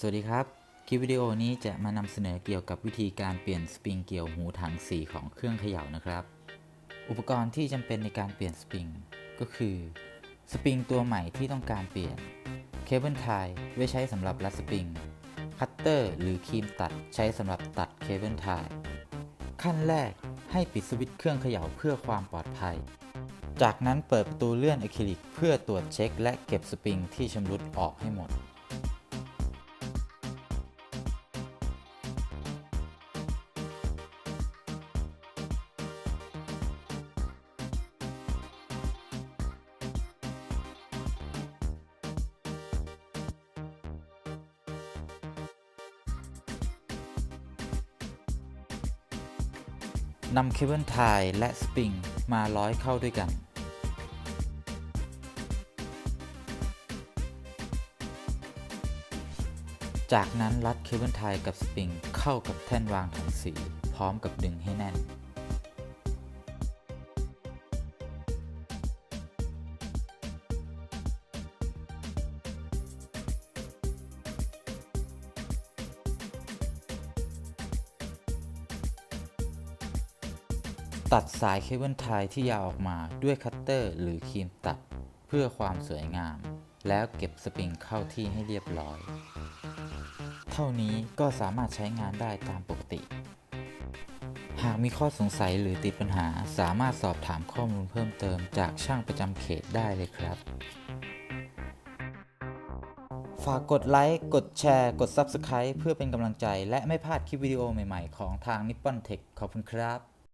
สวัสดีครับ คลิปวิดีโอนี้จะมานำเสนอเกี่ยวกับวิธีการเปลี่ยนสปริงเกี่ยวหูถังสีของเครื่องเขย่านะครับ อุปกรณ์ที่จำเป็นในการเปลี่ยนสปริง ก็คือสปริงตัวใหม่ที่ต้องการเปลี่ยนเคเบิลไทยไว้ใช้สำหรับรัดสปริง คัตเตอร์หรือครีมตัดใช้สำหรับตัดเคเบิลไทยขั้นแรกให้ปิดสวิตช์เครื่องเขย่าเพื่อความปลอดภัย จากนั้นเปิดประตูเลื่อนอะคริลิกเพื่อตรวจเช็ค และเก็บสปริงที่ชำรุดออกให้หมด นำเคเบิลไทยและสปริงมาร้อยเข้าด้วยกัน จากนั้นรัดเคเบิลไทยกับสปริงเข้ากับแท่นวางถังสี พร้อมกับดึงให้แน่น ตัดสายเคเบิลไทยที่ยาวออกมาด้วยคัตเตอร์หรือครีมตัดเพื่อความสวยงาม แล้วเก็บสปริงเข้าที่ให้เรียบร้อย เท่านี้ก็สามารถใช้งานได้ตามปกติ หากมีข้อสงสัยหรือติดปัญหาสามารถสอบถามข้อมูลเพิ่มเติมจากช่างประจำเขตได้เลยครับ ฝากกดไลค์ กดแชร์ กด Subscribe เพื่อเป็นกำลังใจ และไม่พลาดคลิปวิดีโอใหม่ ๆ ของทาง Nippon Tech ขอบคุณครับ